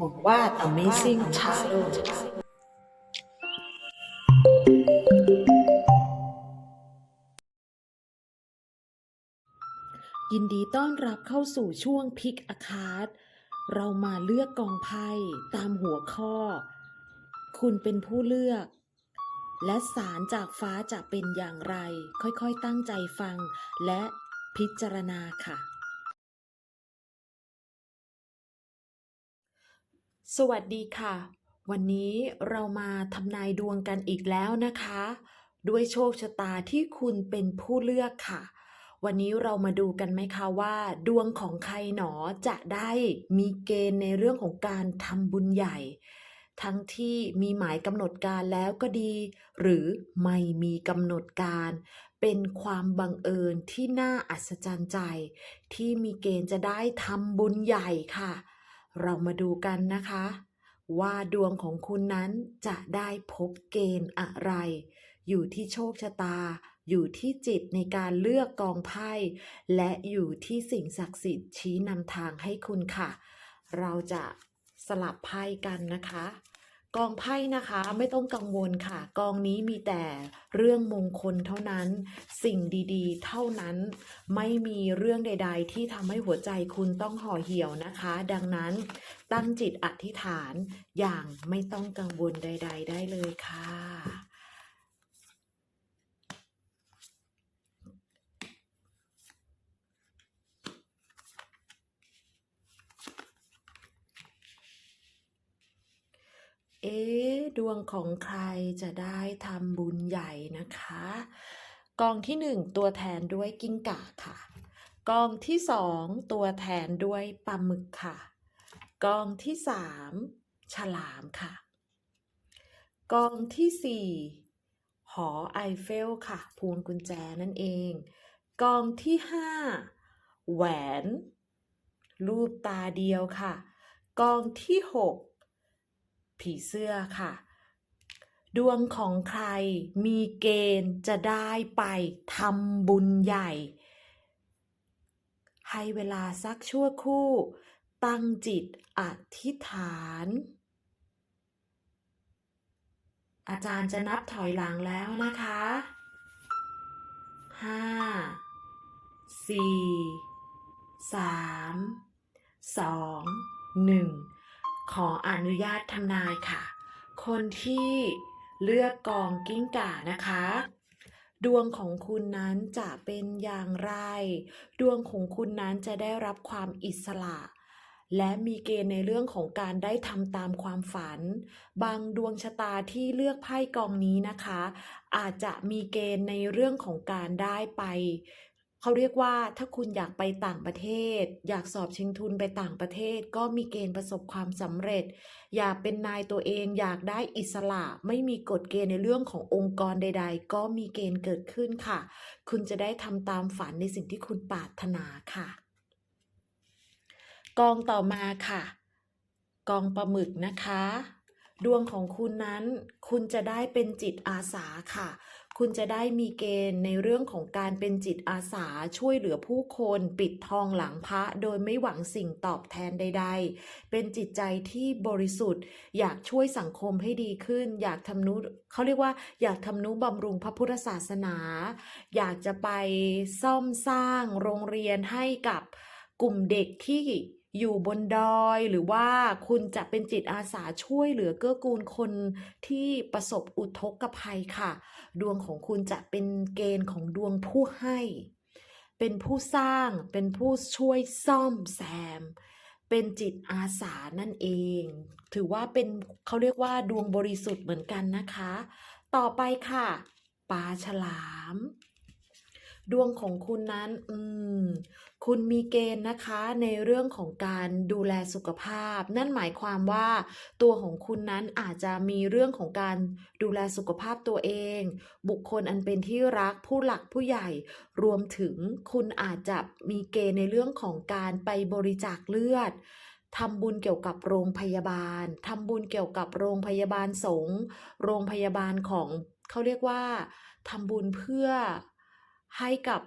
หวังว่า Amazing Tarot ยินดีต้อนรับเข้าสู่ช่วงพิกอาคาร์ดเรามาเลือกกองไพ่ตามหัวข้อ คุณเป็นผู้เลือก และสารจากฟ้าจะเป็นอย่างไร ค่อยๆตั้งใจฟังและพิจารณาค่ะ สวัสดีค่ะ วันนี้เรามาทำนายดวงกันอีกแล้วนะคะ ด้วยโชคชะตาที่คุณเป็นผู้เลือกค่ะ วันนี้เรามาดูกันไหมคะว่า ดวงของใครหนอจะได้มีเกณฑ์ในเรื่องของการทำบุญใหญ่ ทั้งที่มีหมายกำหนดการแล้วก็ดี หรือไม่มีกำหนดการ เป็นความบังเอิญที่น่าอัศจรรย์ใจ ที่มีเกณฑ์จะได้ทำบุญใหญ่ค่ะ เรามาดูกันนะคะ ว่าดวงของคุณนั้นจะได้พบเกณฑ์อะไร อยู่ที่โชคชะตา อยู่ที่จิตในการเลือกกองไพ่ และอยู่ที่สิ่งศักดิ์สิทธิ์ชี้นำทางให้คุณค่ะ เราจะสลับไพ่กันนะคะ กองไพ่นะคะไม่ต้องกังวลค่ะ กองนี้มีแต่เรื่องมงคลเท่านั้น สิ่งดีๆ เท่านั้นไม่มีเรื่องใด ๆ ที่ทำให้หัวใจคุณต้องห่อเหี่ยวนะคะ ดังนั้นตั้งจิตอธิษฐานอย่างไม่ต้องกังวลใด ๆ ได้เลยค่ะ เอ๊ะ ดวงของใครจะได้ทำบุญใหญ่นะคะ กองที่หนึ่งตัวแทนด้วยกิ้งก่าค่ะ กองที่สองตัวแทนด้วยปลาหมึกค่ะ กองที่สามฉลามค่ะ กองที่สี่หอไอเฟลค่ะ พวงกุญแจนั่นเอง กองที่ห้าแหวน รูปตาเดียวค่ะ กองที่หกผีเสื้อค่ะ ดวงของใครมีเกณฑ์จะได้ไปทำบุญใหญ่ ให้เวลาสักชั่วครู่ ตั้งจิตอธิษฐาน อาจารย์จะนับถอยหลังแล้วนะคะห้าสี่สามสองหนึ่งขออนุญาตทำนายค่ะ คนที่ เลือกกองกิ้งก่านะคะ ดวงของคุณนั้นจะเป็นอย่างไร ดวงของคุณนั้นจะได้รับความอิสระ และมีเกณฑ์ในเรื่องของการได้ทำตามความฝัน บางดวงชะตาที่เลือกไพ่กองนี้นะคะ อาจจะมีเกณฑ์ในเรื่องของการได้ไป เขาเรียกว่าถ้าคุณอยากไปต่างประเทศ อยากสอบชิงทุนไปต่างประเทศ ก็มีเกณฑ์ประสบความสำเร็จ อยากเป็นนายตัวเอง อยากได้อิสระ ไม่มีกฎเกณฑ์ในเรื่องขององค์กรใด ๆ ก็มีเกณฑ์เกิดขึ้นค่ะ คุณจะได้ทำตามฝันในสิ่งที่คุณปรารถนาค่ะ กองต่อมาค่ะ กองปลาหมึกนะคะดวงของคุณนั้นคุณจะได้เป็นจิตอาสาค่ะ คุณจะได้มีเกณฑ์ในเรื่องของการเป็นจิตอาสาช่วยเหลือผู้คนปิดทองหลังพระโดยไม่หวังสิ่งตอบแทนใด ๆ เป็นจิตใจที่บริสุทธิ์ อยากช่วยสังคมให้ดีขึ้น อยากทำนุเขาเรียกว่า อยากทำนุบำรุงพระพุทธศาสนา อยากจะไปซ่อมสร้างโรงเรียนให้กับกลุ่มเด็กที่ อยู่บนดอยหรือว่าคุณจะเป็นจิตอาสาช่วยเหลือเกื้อกูลคนที่ประสบอุทกภัยค่ะ ดวงของคุณจะเป็นเกณฑ์ของดวงผู้ให้ เป็นผู้สร้างเป็นผู้ช่วยซ่อมแซม เป็นจิตอาสานั่นเอง ถือว่าเป็นเขาเรียกว่าดวงบริสุทธิ์เหมือนกันนะคะ ต่อไปค่ะปลาฉลาม ดวงของคุณนั้นอืมคุณมีเกณฑ์นะคะในเรื่องของการดูแลสุขภาพ นั่นหมายความว่าตัวของคุณนั้นอาจจะมีเรื่องของการดูแลสุขภาพตัวเอง บุคคลอันเป็นที่รักผู้หลักผู้ใหญ่ รวมถึงคุณอาจจะมีเกณฑ์ในเรื่องของการไปบริจาคเลือดทำบุญเกี่ยวกับโรงพยาบาล ทำบุญเกี่ยวกับโรงพยาบาลสงฆ์ โรงพยาบาลของเขาเรียกว่าทำบุญเพื่อ ให้กับ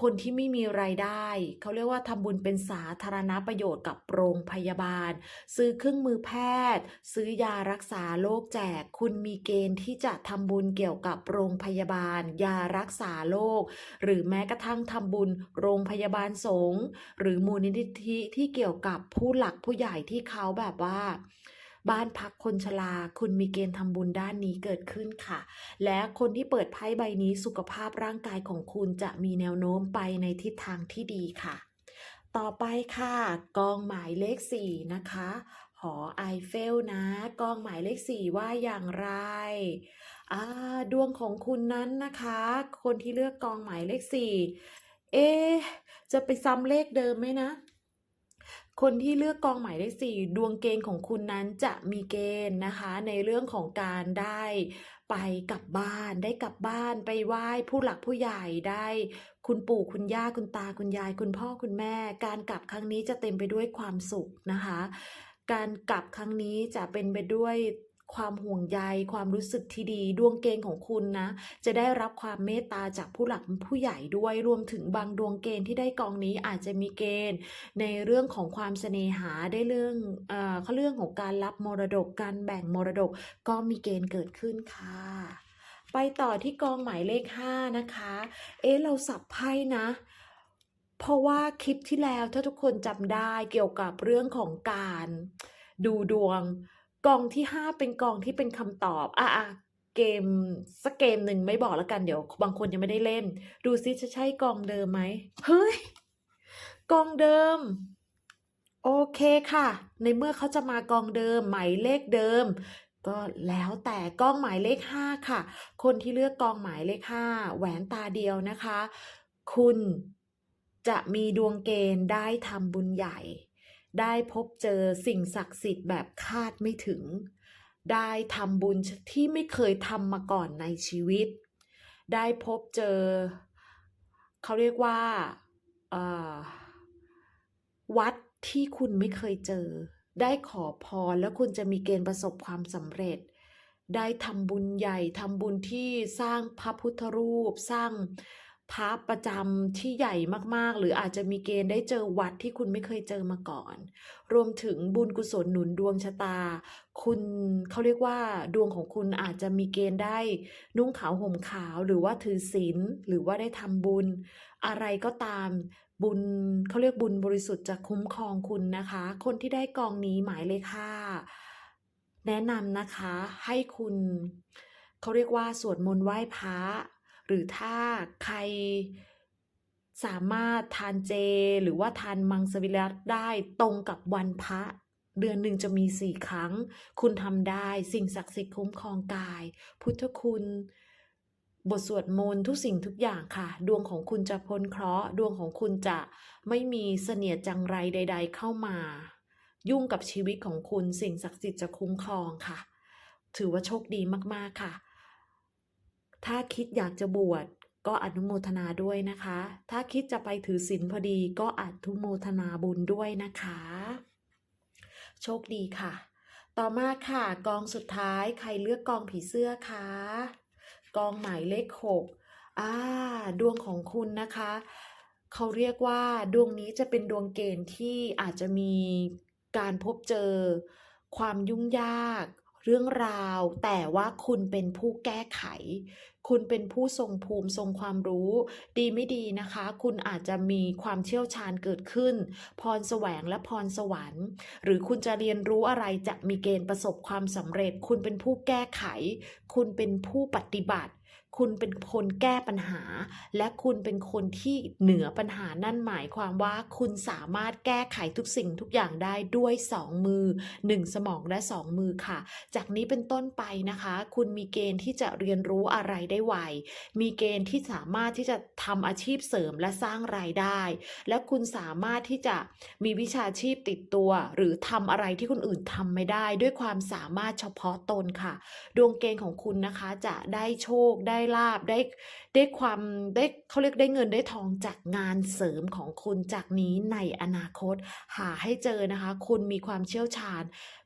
คนที่ไม่มีรายได้ เขาเรียกว่าทำบุญเป็นสาธารณประโยชน์กับโรงพยาบาล ซื้อเครื่องมือแพทย์ ซื้อยารักษาโรคแจก คุณมีเกณฑ์ที่จะทำบุญเกี่ยวกับโรงพยาบาล ยารักษาโรคหรือแม้กระทั่งทำบุญโรงพยาบาลสงฆ์หรือมูลนิธิที่เกี่ยวกับผู้หลักผู้ใหญ่ที่เขาแบบว่า บ้านพักคนชราคุณมีเกณฑ์ทำบุญด้านนี้เกิดขึ้นค่ะ และคนที่เปิดไพ่ใบนี้สุขภาพร่างกายของคุณจะมีแนวโน้มไปในทิศทางที่ดีค่ะ ต่อไปค่ะ กองหมายเลข 4 นะคะหอไอเฟลนะ กองหมายเลข4ว่าอย่างไรอ่าดวงของคุณนั้นนะคะ คนที่เลือกกองหมายเลข4เอ จะไปซ้ำเลขเดิมไหมนะ คนที่เลือกกองหมายเลขสี่ดวงเกณฑ์ของคุณนั้นจะมีเกณฑ์นะคะ ในเรื่องของการได้ไปกลับบ้าน ได้กลับบ้านไปไหว้ผู้หลักผู้ใหญ่ได้ คุณปู่คุณย่าคุณตาคุณยาย คุณพ่อคุณแม่ การกลับครั้งนี้จะเต็มไปด้วยความสุขนะคะ การกลับครั้งนี้จะเป็นไปด้วย ความห่วงใย ความรู้สึกที่ดี ดวงเกณฑ์ของคุณนะ จะได้รับความเมตตาจากผู้หลักผู้ใหญ่ด้วยรวมถึงบางดวงเกณฑ์ที่ได้กองนี้อาจจะมีเกณฑ์ ในเรื่องของความเสน่หาได้เรื่องเอ่อเขาเรื่องของการรับมรดกการแบ่งมรดกก็มีเกณฑ์เกิดขึ้นค่ะ ไปต่อที่กองหมายเลข 5 นะคะ เอ๊ะเราสับไพ่นะเพราะว่าคลิปที่แล้วถ้าทุกคนจำได้เกี่ยวกับเรื่องของการดูดวง กองที่5เป็นกองที่เป็นคำตอบ อะอะเกมสักเกมหนึ่งไม่บอกแล้วกันเดี๋ยวบางคนยังไม่ได้เล่น ดูซิจะใช่กองเดิมไหมเฮ้ยกองเดิม โอเคค่ะ ในเมื่อเขาจะมากองเดิมหมายเลขเดิม ก็แล้วแต่กองหมายเลข 5 ค่ะ คนที่เลือกกองหมายเลข 5 แหวนตาเดียวนะคะ คุณจะมีดวงเกณฑ์ได้ทำบุญใหญ่ ได้พบเจอสิ่งศักดิ์สิทธิ์แบบคาดไม่ถึง ได้ทำบุญที่ไม่เคยทำมาก่อนในชีวิต ได้พบเจอ เขาเรียกว่าวัดที่คุณไม่เคยเจอ ได้ขอพรแล้วคุณจะมีเกณฑ์ประสบความสำเร็จ ได้ทำบุญใหญ่ทำบุญที่สร้างพระพุทธรูปสร้าง พระประจำที่ใหญ่มากๆ หรืออาจจะมีเกณฑ์ได้เจอวัดที่คุณไม่เคยเจอมาก่อน รวมถึงบุญกุศลหนุนดวงชะตา คุณเขาเรียกว่า ดวงของคุณอาจจะมีเกณฑ์ได้ นุ่งขาวห่มขาวหรือว่าถือศีลหรือว่าได้ทำบุญ อะไรก็ตามบุญเขาเรียกบุญบริสุทธิ์จะคุ้มครองคุณนะคะ คนที่ได้กองนี้หมายเลขห้าแนะนำนะคะให้คุณเขาเรียกว่าสวดมนต์ไหว้พระ หรือถ้าใครสามารถทานเจ หรือว่าทานมังสวิรัตได้ตรงกับวันพระ เดือนหนึ่งจะมีสี่ครั้ง คุณทำได้สิ่งศักดิ์สิทธิ์คุ้มครองกาย พุทธคุณ บทสวดมนต์ทุกสิ่งทุกอย่างค่ะ ดวงของคุณจะพ้นเคราะห์ดวงของคุณจะไม่มีเสนียดจังไรใด ๆ เข้ามา ยุ่งกับชีวิตของคุณสิ่งศักดิ์สิทธิ์จะคุ้มครองค่ะ ถือว่าโชคดีมากๆค่ะ ถ้าคิดอยากจะบวชก็อนุโมทนาด้วยนะคะ ถ้าคิดจะไปถือศีลพอดีก็อนุโมทนาบุญด้วยนะคะ โชคดีค่ะ ต่อมาค่ะ กองสุดท้ายใครเลือกกองผีเสื้อคะกองหมายเลขหกอ่าดวงของคุณนะคะ เขาเรียกว่าดวงนี้จะเป็นดวงเกณฑ์ที่อาจจะมีการพบเจอ ความยุ่งยาก เรื่องราว แต่ว่าคุณเป็นผู้แก้ไขคุณเป็นผู้ทรงภูมิทรงความรู้ ดีไม่ดีนะคะ คุณอาจจะมีความเชี่ยวชาญเกิดขึ้น พรแสวงและพรสวรรค์ หรือคุณจะเรียนรู้อะไรจะมีเกณฑ์ประสบความสำเร็จ คุณเป็นผู้แก้ไข คุณเป็นผู้ปฏิบัติ คุณเป็นคนแก้ปัญหา และคุณเป็นคนที่เหนือปัญหานั่นหมายความว่าคุณสามารถแก้ไขทุกสิ่งทุกอย่างได้ด้วยสองมือหนึ่งสมองและสองมือค่ะ จากนี้เป็นต้นไปนะคะ คุณมีเกณฑ์ที่จะเรียนรู้อะไรได้ไว มีเกณฑ์ที่สามารถที่จะทำอาชีพเสริมและสร้างรายได้ และคุณสามารถที่จะมีวิชาชีพติดตัว หรือทำอะไรที่คนอื่นทำไม่ได้ ด้วยความสามารถเฉพาะตนค่ะ ดวงเกณฑ์ของคุณนะคะจะได้โชคได้ลาบได้ได้ความได้เขาเรียกได้เงินได้ทองจากงานเสริมของคุณจากนี้ในอนาคต หาให้เจอนะคะ คุณมีความเชี่ยวชาญ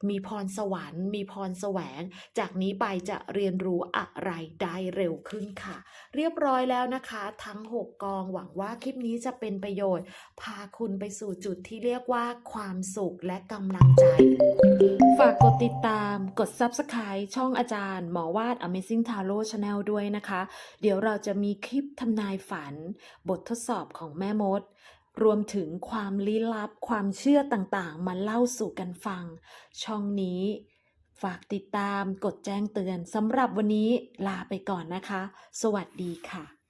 มีพรสวรรค์ มีพรแสวง จากนี้ไปจะเรียนรู้อะไรได้เร็วขึ้นค่ะ เรียบร้อยแล้วนะคะ ทั้ง 6 กองหวังว่าคลิปนี้จะเป็นประโยชน์ พาคุณไปสู่จุดที่เรียกว่าความสุขและกำลังใจ ฝากกดติดตามกด Subscribe ช่องอาจารย์ หมอวาด Amazing Tarot Channel ด้วยนะคะ เดี๋ยวเราจะมีคลิปทำนายฝัน บททดสอบของแม่มด รวมถึงความลี้ลับความเชื่อต่างๆ มาเล่าสู่กันฟัง ช่องนี้ ฝากติดตามกดแจ้งเตือนสำหรับวันนี้ลาไปก่อนนะคะ สวัสดีค่ะ